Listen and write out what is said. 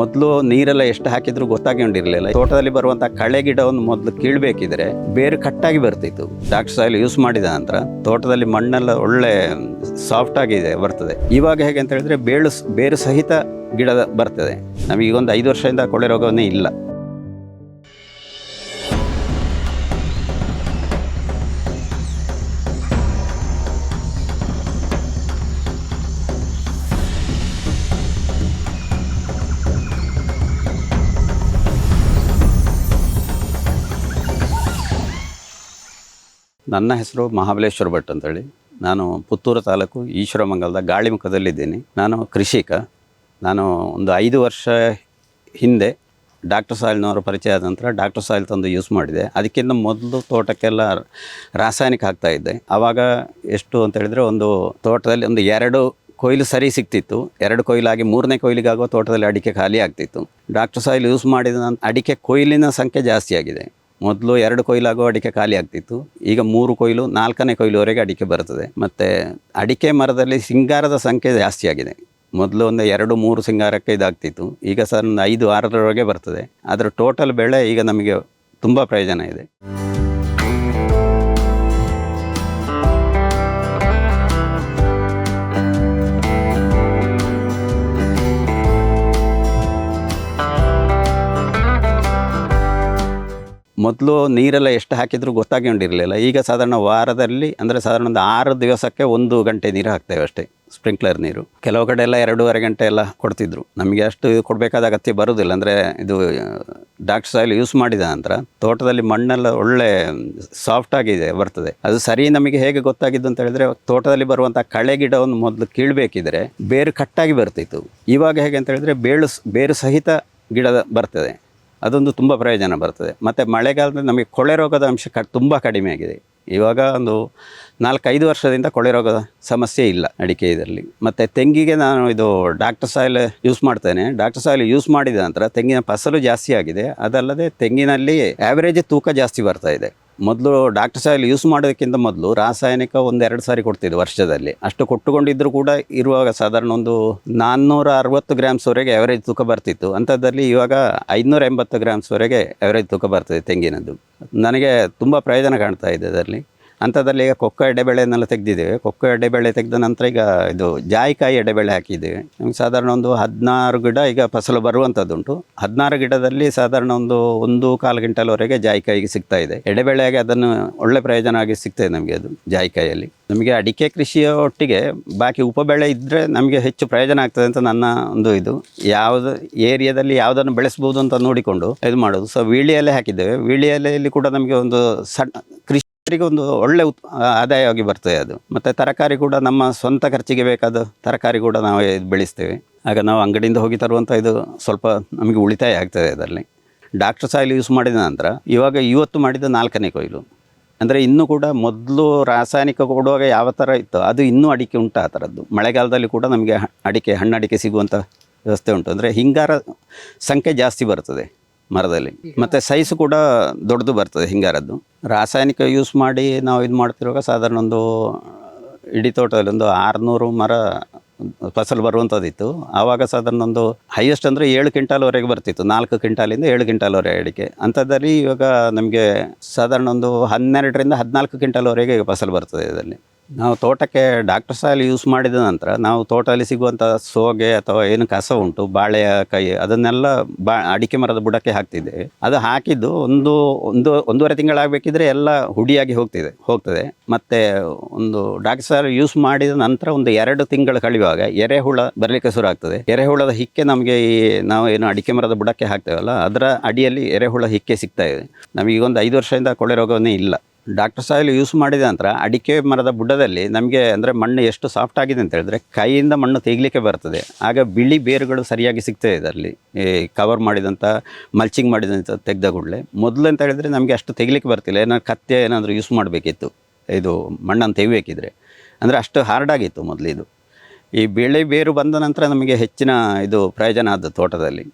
ಮೊದಲು ನೀರೆಲ್ಲ ಎಷ್ಟು ಹಾಕಿದ್ರು ಗೊತ್ತಾಗಿಕೊಂಡಿರಲಿಲ್ಲ ತೋಟದಲ್ಲಿ ಬರುವಂಥ ಕಳೆ ಗಿಡವನ್ನು ಮೊದಲು ಕೀಳಬೇಕಿದ್ರೆ ಬೇರು ಕಟ್ಟಾಗಿ ಬರ್ತಿತ್ತು. ಡಾಕ್ಟರ್ ಸಾಯಿಲ್ ಯೂಸ್ ಮಾಡಿದ ನಂತರ ತೋಟದಲ್ಲಿ ಮಣ್ಣೆಲ್ಲ ಒಳ್ಳೆ ಸಾಫ್ಟ್ ಆಗಿದೆ, ಬರ್ತದೆ. ಇವಾಗ ಹೇಗೆ ಅಂತ ಹೇಳಿದ್ರೆ ಬೇಳು ಬೇರು ಸಹಿತ ಗಿಡ ಬರ್ತದೆ. ನಮಗೆ ಒಂದು ಐದು ವರ್ಷದಿಂದ ಕೊಳೆ ರೋಗವನ್ನೇ ಇಲ್ಲ. ನನ್ನ ಹೆಸರು ಮಹಾಬಲೇಶ್ವರ ಭಟ್ ಅಂತೇಳಿ. ನಾನು ಪುತ್ತೂರು ತಾಲೂಕು ಈಶ್ವರಮಂಗಲದ ಗಾಳಿಮುಖದಲ್ಲಿದ್ದೀನಿ. ನಾನು ಕೃಷಿಕ. ನಾನು ಒಂದು ಐದು ವರ್ಷ ಹಿಂದೆ ಡಾಕ್ಟರ್ ಸಾಯಿಲ್ನವರ ಪರಿಚಯ ಆದ ನಂತರ ಡಾಕ್ಟರ್ ಸಾಯಿಲ್ ತಂದು ಯೂಸ್ ಮಾಡಿದೆ. ಅದಕ್ಕಿಂತ ಮೊದಲು ತೋಟಕ್ಕೆಲ್ಲ ರಾಸಾಯನಿಕ ಹಾಕ್ತಾಯಿದ್ದೆ ಆವಾಗ ಎಷ್ಟು ಅಂತ ಹೇಳಿದರೆ ಒಂದು ತೋಟದಲ್ಲಿ ಒಂದು ಎರಡು ಕೊಯ್ಲು ಸರಿ ಸಿಗ್ತಿತ್ತು. ಎರಡು ಕೊಯ್ಲಾಗಿ ಮೂರನೇ ಕೊಯ್ಲಿಗಾಗುವ ತೋಟದಲ್ಲಿ ಅಡಿಕೆ ಖಾಲಿ ಆಗ್ತಿತ್ತು. ಡಾಕ್ಟರ್ ಸಾಯಿಲ್ ಯೂಸ್ ಮಾಡಿದ ನಂತರ ಅಡಿಕೆ ಕೊಯ್ಲಿನ ಸಂಖ್ಯೆ ಜಾಸ್ತಿ ಆಗಿದೆ. ಮೊದಲು ಎರಡು ಕೊಯ್ಲಾಗುವ ಅಡಿಕೆ ಖಾಲಿ ಆಗ್ತಿತ್ತು. ಈಗ ಮೂರು ಕೊಯ್ಲು, ನಾಲ್ಕನೇ ಕೊಯ್ಲುವರೆಗೆ ಅಡಿಕೆ ಬರ್ತದೆ ಮತ್ತು ಅಡಿಕೆ ಮರದಲ್ಲಿ ಸಿಂಗಾರದ ಸಂಖ್ಯೆ ಜಾಸ್ತಿ ಆಗಿದೆ. ಮೊದಲು ಒಂದು ಎರಡು, ಮೂರು ಸಿಂಗಾರಕ್ಕೆ ಇದಾಗ್ತಿತ್ತು. ಈಗ ಸರ್ ಒಂದು ಐದು ಆರರವರೆಗೆ ಬರ್ತದೆ. ಅದರ ಟೋಟಲ್ ಬೆಳೆ ಈಗ ನಮಗೆ ತುಂಬ ಪ್ರಯೋಜನ ಇದೆ. ಮೊದಲು ನೀರೆಲ್ಲ ಎಷ್ಟು ಹಾಕಿದರೂ ಗೊತ್ತಾಗೊಂಡಿರಲಿಲ್ಲ ಈಗ ಸಾಧಾರಣ ವಾರದಲ್ಲಿ, ಅಂದರೆ ಸಾಧಾರಣ ಒಂದು ಆರು ದಿವಸಕ್ಕೆ ಒಂದು ಗಂಟೆ ನೀರು ಹಾಕ್ತೇವೆ ಅಷ್ಟೇ, ಸ್ಪ್ರಿಂಕ್ಲರ್ ನೀರು. ಕೆಲವು ಕಡೆ ಎಲ್ಲ ಎರಡೂವರೆ ಗಂಟೆ ಎಲ್ಲ ಕೊಡ್ತಿದ್ರು. ನಮಗೆ ಅಷ್ಟು ಕೊಡಬೇಕಾದ ಅಗತ್ಯ ಬರೋದಿಲ್ಲ. ಅಂದರೆ ಇದು ಡಾಕ್ಟರ್ ಸಾಯಿಲ್ ಯೂಸ್ ಮಾಡಿದ ನಂತರ ತೋಟದಲ್ಲಿ ಮಣ್ಣೆಲ್ಲ ಒಳ್ಳೆ ಸಾಫ್ಟ್ ಆಗಿದೆ, ಬರ್ತದೆ. ಅದು ಸರಿ ನಮಗೆ ಹೇಗೆ ಗೊತ್ತಾಗಿದ್ದು ಅಂತ ಹೇಳಿದ್ರೆ, ತೋಟದಲ್ಲಿ ಬರುವಂಥ ಕಳೆ ಗಿಡವನ್ನು ಮೊದಲು ಕೀಳಬೇಕಿದ್ರೆ ಬೇರು ಕಟ್ಟಾಗಿ ಬರ್ತಿತ್ತು. ಇವಾಗ ಹೇಗೆ ಅಂತ ಹೇಳಿದ್ರೆ, ಬೇಳು, ಬೇರು ಸಹಿತ ಗಿಡ ಬರ್ತದೆ. ಅದೊಂದು ತುಂಬ ಪ್ರಯೋಜನ ಬರ್ತದೆ. ಮತ್ತು ಮಳೆಗಾಲದಲ್ಲಿ ನಮಗೆ ಕೊಳೆ ರೋಗದ ಅಂಶ ಕ, ತುಂಬ ಕಡಿಮೆ ಆಗಿದೆ. ಇವಾಗ ಒಂದು ನಾಲ್ಕೈದು ವರ್ಷದಿಂದ ಕೊಳೆ ರೋಗದ ಸಮಸ್ಯೆ ಇಲ್ಲ ಅಡಿಕೆ ಇದರಲ್ಲಿ ಮತ್ತು ತೆಂಗಿಗೆ ನಾನು ಇದು ಡಾಕ್ಟರ್ ಸಾಯಿಲ್ ಯೂಸ್ ಮಾಡ್ತೇನೆ. ಡಾಕ್ಟರ್ ಸಾಯಿಲ್ ಯೂಸ್ ಮಾಡಿದ ನಂತರ ತೆಂಗಿನ ಫಸಲು ಜಾಸ್ತಿ ಆಗಿದೆ. ಅದಲ್ಲದೆ ತೆಂಗಿನಲ್ಲಿ ಆ್ಯಾವ್ರೇಜ್ ತೂಕ ಜಾಸ್ತಿ ಬರ್ತಾ ಇದೆ. ಮೊದಲು ಡಾಕ್ಟರ್ ಸಾಯಿಲ್ ಯೂಸ್ ಮಾಡೋದಕ್ಕಿಂತ ಮೊದಲು ರಾಸಾಯನಿಕ ಒಂದೆರಡು ಸಾರಿ ಕೊಡ್ತಿದ್ದೆ ವರ್ಷದಲ್ಲಿ. ಅಷ್ಟು ಕೊಟ್ಟುಕೊಂಡಿದ್ದರೂ ಕೂಡ ಇರುವಾಗ ಸಾಧಾರಣ ಒಂದು ನಾನ್ನೂರ ಅರವತ್ತು ಗ್ರಾಮ್ಸ್ವರೆಗೆ ಅವರೇಜ್ ತೂಕ ಬರ್ತಿತ್ತು. ಅಂಥದ್ದಲ್ಲಿ ಇವಾಗ ಐದುನೂರ ಎಂಬತ್ತು ಗ್ರಾಮ್ಸ್ವರೆಗೆ ಅವರೇಜ್ ತೂಕ ಬರ್ತದೆ ತೆಂಗಿನದ್ದು. ನನಗೆ ತುಂಬ ಪ್ರಯೋಜನ ಕಾಣ್ತಾ ಇದೆ ಅದರಲ್ಲಿ. ಅಂಥದ್ರಲ್ಲಿ ಈಗ ಕೊಕ್ಕೋ ಎಡೆಬೇಳೆನೆಲ್ಲ ತೆಗೆದಿದ್ದೇವೆ. ಕೊಕ್ಕೋ ಎಡೆಬೇಳೆ ತೆಗೆದ ನಂತರ ಈಗ ಇದು ಜಾಯಿಕಾಯಿ ಎಡೆಬೇಳೆ ಹಾಕಿದ್ದೇವೆ. ನಮಗೆ ಸಾಧಾರಣ ಒಂದು ಹದಿನಾರು ಗಿಡ ಈಗ ಫಸಲು ಬರುವಂಥದ್ದುಂಟು ಹದಿನಾರು ಗಿಡದಲ್ಲಿ ಸಾಧಾರಣ ಒಂದು ಒಂದು ಕಾಲು ಗಂಟೆಲವರೆಗೆ ಜಾಯಿಕಾಯಿಗೆ ಸಿಗ್ತಾ ಇದೆ. ಎಡೆಬೇಳೆಯಾಗಿ ಅದನ್ನು ಒಳ್ಳೆ ಪ್ರಯೋಜನ ಆಗಿ ಸಿಗ್ತದೆ ನಮಗೆ ಅದು ಜಾಯಿಕಾಯಿಯಲ್ಲಿ. ನಮಗೆ ಅಡಿಕೆ ಕೃಷಿಯ ಒಟ್ಟಿಗೆ ಬಾಕಿ ಉಪಬೆಳೆ ಇದ್ದರೆ ನಮಗೆ ಹೆಚ್ಚು ಪ್ರಯೋಜನ ಆಗ್ತದೆ ಅಂತ ನನ್ನ ಒಂದು ಇದು. ಯಾವುದು ಏರಿಯಾದಲ್ಲಿ ಯಾವುದನ್ನು ಬೆಳೆಸ್ಬೋದು ಅಂತ ನೋಡಿಕೊಂಡು ಇದು ಮಾಡೋದು. ಸೊ ವೀಳಿ ಎಲೆ ಹಾಕಿದ್ದೇವೆ. ವೀಳಿ ಎಲೆಯಲ್ಲಿ ಕೂಡ ನಮಗೆ ಒಂದು ಸಣ್ಣ ಕೃಷಿ ಒಂದು ಒಳ್ಳೆ ಉತ್ ಆದಾಯವಾಗಿ ಬರ್ತದೆ ಅದು. ಮತ್ತು ತರಕಾರಿ ಕೂಡ ನಮ್ಮ ಸ್ವಂತ ಖರ್ಚಿಗೆ ಬೇಕಾದ ತರಕಾರಿ ಕೂಡ ನಾವು ಬೆಳೆಸ್ತೇವೆ. ಆಗ ನಾವು ಅಂಗಡಿಯಿಂದ ಹೋಗಿ ತರುವಂಥ ಇದು ಸ್ವಲ್ಪ ನಮಗೆ ಉಳಿತಾಯ ಆಗ್ತದೆ ಅದರಲ್ಲಿ. ಡಾಕ್ಟರ್ ಸಾಯಿಲ್ ಯೂಸ್ ಮಾಡಿದ ನಂತರ ಇವಾಗ ಇವತ್ತು ಮಾಡಿದ ನಾಲ್ಕನೇ ಕೊಯ್ಲು. ಅಂದರೆ ಇನ್ನೂ ಕೂಡ ಮೊದಲು ರಾಸಾಯನಿಕ ಕೊಡುವಾಗ ಯಾವ ಥರ ಇತ್ತು ಅದು ಇನ್ನೂ ಅಡಿಕೆ ಉಂಟು ಆ ಥರದ್ದು ಮಳೆಗಾಲದಲ್ಲಿ ಕೂಡ ನಮಗೆ ಅಡಿಕೆ ಹಣ್ಣಡಿಕೆ ಸಿಗುವಂಥ ವ್ಯವಸ್ಥೆ ಉಂಟು. ಅಂದರೆ ಹಿಂಗಾರ ಸಂಖ್ಯೆ ಜಾಸ್ತಿ ಬರ್ತದೆ. ಮರದಲ್ಲಿ. ಮತ್ತು ಸೈಜ್ ಕೂಡ ದೊಡ್ಡದು ಬರ್ತದೆ ಹಿಂಗಾರದ್ದು. ರಾಸಾಯನಿಕ ಯೂಸ್ ಮಾಡಿ ನಾವು ಇದು ಮಾಡ್ತಿರುವಾಗ ಸಾಧಾರಣ ಒಂದು ಇಡೀ ತೋಟದಲ್ಲಿ ಒಂದು ಆರುನೂರು ಮರ ಫಸಲು ಬರುವಂಥದ್ದಿತ್ತು ಆವಾಗ ಸಾಧಾರಣ ಒಂದು ಹೈಯೆಸ್ಟ್ ಅಂದರೆ ಏಳು ಕ್ವಿಂಟಾಲ್ವರೆಗೆ ಬರ್ತಿತ್ತು. ನಾಲ್ಕು ಕ್ವಿಂಟಾಲಿಂದ ಏಳು ಕ್ವಿಂಟಾಲ್ವರೆಗೆ ಅಡಿಕೆ. ಅಂಥದ್ದಲ್ಲಿ ಇವಾಗ ನಮಗೆ ಸಾಧಾರಣ ಒಂದು ಹನ್ನೆರಡರಿಂದ ಹದಿನಾಲ್ಕು ಕ್ವಿಂಟಾಲ್ವರೆಗೆ ಈಗ ಫಸಲು ಬರ್ತದೆ ಇದರಲ್ಲಿ. ನಾವು ತೋಟಕ್ಕೆ ಡಾಕ್ಟರ್ ಸಾಯಿಲ್ ಯೂಸ್ ಮಾಡಿದ ನಂತರ ನಾವು ತೋಟದಲ್ಲಿ ಸಿಗುವಂಥ ಸೋಗೆ ಅಥವಾ ಏನು ಕಸ ಉಂಟು, ಬಾಳೆಯ ಕೈ, ಅದನ್ನೆಲ್ಲ ಬಾ, ಅಡಿಕೆ ಮರದ ಬುಡಕ್ಕೆ ಹಾಕ್ತಿದ್ದೇವೆ ಅದು ಹಾಕಿದ್ದು ಒಂದು ಒಂದು, ಒಂದೂವರೆ ತಿಂಗಳಾಗಬೇಕಿದ್ರೆ ಎಲ್ಲ ಹುಡಿಯಾಗಿ ಹೋಗ್ತಿದೆ, ಹೋಗ್ತದೆ. ಮತ್ತು ಒಂದು ಡಾಕ್ಟರ್ ಸಾಯಿಲ್ ಯೂಸ್ ಮಾಡಿದ ನಂತರ ಒಂದು ಎರಡು ತಿಂಗಳು ಕಳೆಯುವಾಗ ಎರೆಹುಳ ಬರಲಿಕ್ಕೆ ಶುರು ಆಗ್ತದೆ. ಎರೆಹುಳದ ಹಿಕ್ಕೆ ನಮಗೆ ಈ, ನಾವು ಏನು ಅಡಿಕೆ ಮರದ ಬುಡಕ್ಕೆ ಹಾಕ್ತೇವಲ್ಲ, ಅದರ ಅಡಿಯಲ್ಲಿ ಎರೆಹುಳ ಹಿಕ್ಕೆ ಸಿಗ್ತಾ ಇದೆ. ನಮಗೀಗೊಂದು ಐದು ವರ್ಷದಿಂದ ಕೊಳೆ ರೋಗವನ್ನೇ ಇಲ್ಲ. ಡಾಕ್ಟರ್ ಸಾಯಿಲ್ ಯೂಸ್ ಮಾಡಿದ ನಂತರ ಅಡಿಕೆ ಮರದ ಬುಡದಲ್ಲಿ ನಮಗೆ ಅಂದರೆ ಮಣ್ಣು ಎಷ್ಟು ಸಾಫ್ಟ್ ಆಗಿದೆ ಅಂತ ಹೇಳಿದ್ರೆ ಕೈಯಿಂದ ಮಣ್ಣು ತೆಗಿಲಿಕ್ಕೆ ಬರ್ತದೆ. ಆಗ ಬಿಳಿ ಬೇರುಗಳು ಸರಿಯಾಗಿ ಸಿಗ್ತದೆ ಇದರಲ್ಲಿ. ಈ ಕವರ್ ಮಾಡಿದಂಥ ಮಲ್ಚಿಂಗ್ ಮಾಡಿದಂಥ ತೆಗೆದ ಕೂಡಲೇ. ಮೊದಲು ಅಂತ ಹೇಳಿದರೆ ನಮಗೆ ಅಷ್ಟು ತೆಗಿಲಿಕ್ಕೆ ಬರ್ತಿಲ್ಲ. ಏನಾದ್ರು ಕತ್ತೆ ಏನಾದರೂ ಯೂಸ್ ಮಾಡಬೇಕಿತ್ತು. ಇದು ಮಣ್ಣನ್ನು ತೆಗಿಬೇಕಿದ್ರೆ. ಅಂದರೆ ಅಷ್ಟು ಹಾರ್ಡಾಗಿತ್ತು ಮೊದಲು ಇದು. ಈ ಬೆಳೆ ಬೇರು ಬಂದ ನಂತರ ನಮಗೆ ಹೆಚ್ಚಿನ ಇದು ಪ್ರಯೋಜನ ಆದ ತೋಟದಲ್ಲಿ.